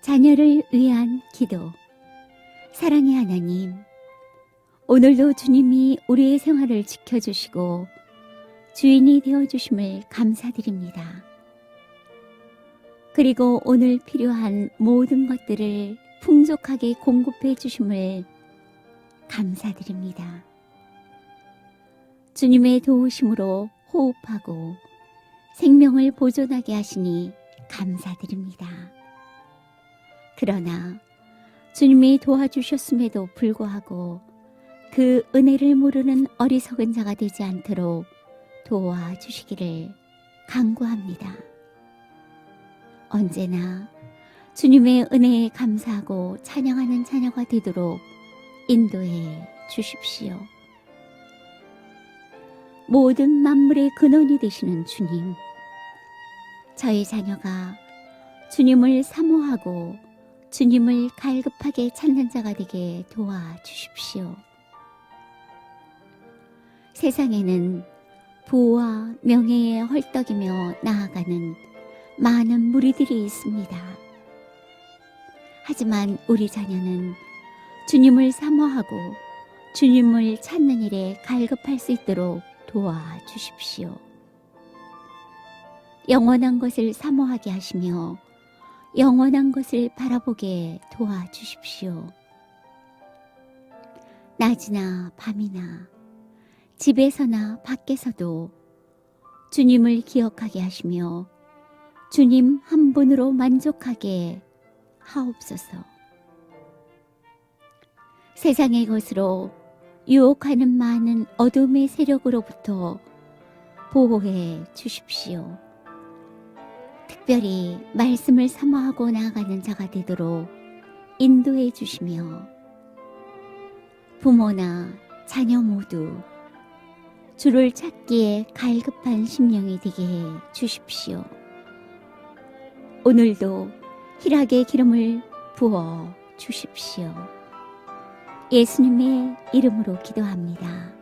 자녀를 위한 기도. 사랑의 하나님, 오늘도 주님이 우리의 생활을 지켜주시고 주인이 되어주심을 감사드립니다. 그리고 오늘 필요한 모든 것들을 풍족하게 공급해 주심을 감사드립니다. 주님의 도우심으로 호흡하고 생명을 보존하게 하시니 감사드립니다. 그러나 주님이 도와주셨음에도 불구하고 그 은혜를 모르는 어리석은 자가 되지 않도록 도와주시기를 간구합니다. 언제나 주님의 은혜에 감사하고 찬양하는 자녀가 되도록 인도해 주십시오. 모든 만물의 근원이 되시는 주님, 저희 자녀가 주님을 사모하고 주님을 갈급하게 찾는 자가 되게 도와주십시오. 세상에는 부와 명예에 헐떡이며 나아가는 많은 무리들이 있습니다. 하지만 우리 자녀는 주님을 사모하고 주님을 찾는 일에 갈급할 수 있도록 도와주십시오. 영원한 것을 사모하게 하시며 영원한 것을 바라보게 도와주십시오. 낮이나 밤이나 집에서나 밖에서도 주님을 기억하게 하시며 주님 한 분으로 만족하게 하옵소서. 세상의 것으로 유혹하는 많은 어둠의 세력으로부터 보호해 주십시오. 특별히 말씀을 사모하고 나아가는 자가 되도록 인도해 주시며 부모나 자녀 모두 주를 찾기에 갈급한 심령이 되게 해 주십시오. 오늘도 희락의 기름을 부어 주십시오. 예수님의 이름으로 기도합니다.